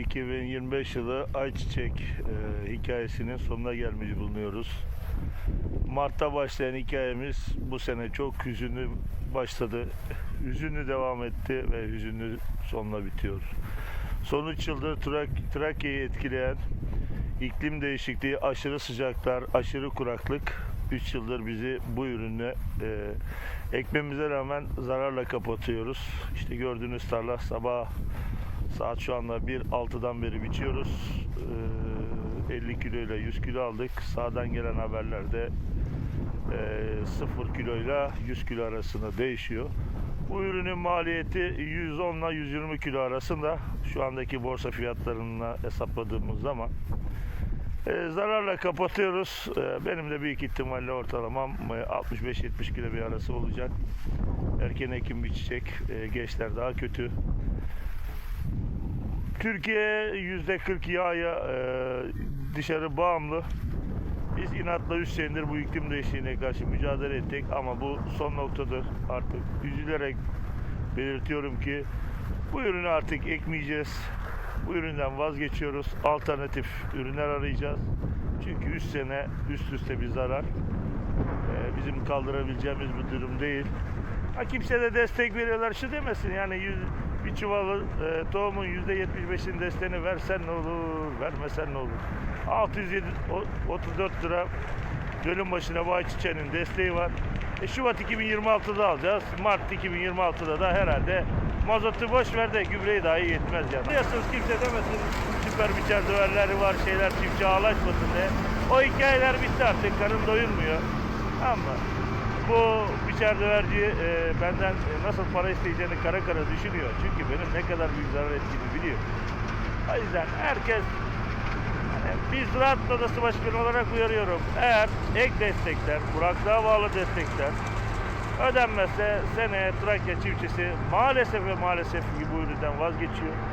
2025 yılı Ayçiçek e, hikayesinin sonuna gelmiş bulunuyoruz. Mart'ta başlayan hikayemiz bu sene çok hüzünlü başladı. Hüzünlü devam etti ve hüzünlü sonla bitiyor. Son 3 yıldır Trak- Trakya'yı etkileyen iklim değişikliği, aşırı sıcaklar, aşırı kuraklık 3 yıldır bizi bu ürünle e, ekmemize rağmen zararla kapatıyoruz. İşte gördüğünüz tarla sabah saat şu anda 1.6'dan beri biçiyoruz. E, 50 kilo ile 100 kilo aldık. Sağdan gelen haberlerde e, 0 kilo ile 100 kilo arasında değişiyor. Bu ürünün maliyeti 110 ile 120 kilo arasında şu andaki borsa fiyatlarına hesapladığımız zaman. E, zararla kapatıyoruz. E, benim de büyük ihtimalle ortalamam e, 65-70 kilo bir arası olacak. Erken ekim biçecek. E, gençler daha kötü. Türkiye %40 yağa e, dışarı bağımlı. Biz inatla 3 senedir bu iklim değişikliğine karşı mücadele ettik ama bu son noktadır. Artık üzülerek belirtiyorum ki bu ürünü artık ekmeyeceğiz. Bu üründen vazgeçiyoruz. Alternatif ürünler arayacağız. Çünkü 3 sene üst üste bir zarar. Ee, bizim kaldırabileceğimiz bir durum değil. Ha kimse de destek veriyorlar. Şu demesin yani bir çuvalı e, tohumun %75'in desteğini versen ne olur, vermesen ne olur. 634 lira dönüm başına bu ayçiçeğinin desteği var. E, Şubat 2026'da alacağız. Mart 2026'da da herhalde mazotu boş ver de gübreyi dahi yetmez yani. Biliyorsunuz kimse demesin süper biçer döverleri var şeyler çiftçi ağlaşmasın diye. O hikayeler bitti artık karın doyurmuyor. Ama bu biçer döverci e, benden e, nasıl para isteyeceğini kara kara düşünüyor. Çünkü benim ne kadar büyük zarar ettiğimi biliyor. O yüzden herkes biz Ziraat Odası Başkanı olarak uyarıyorum. Eğer ek destekler, kuraklığa bağlı destekler ödenmezse seneye Trakya çiftçisi maalesef ve maalesef ki bu üründen vazgeçiyor.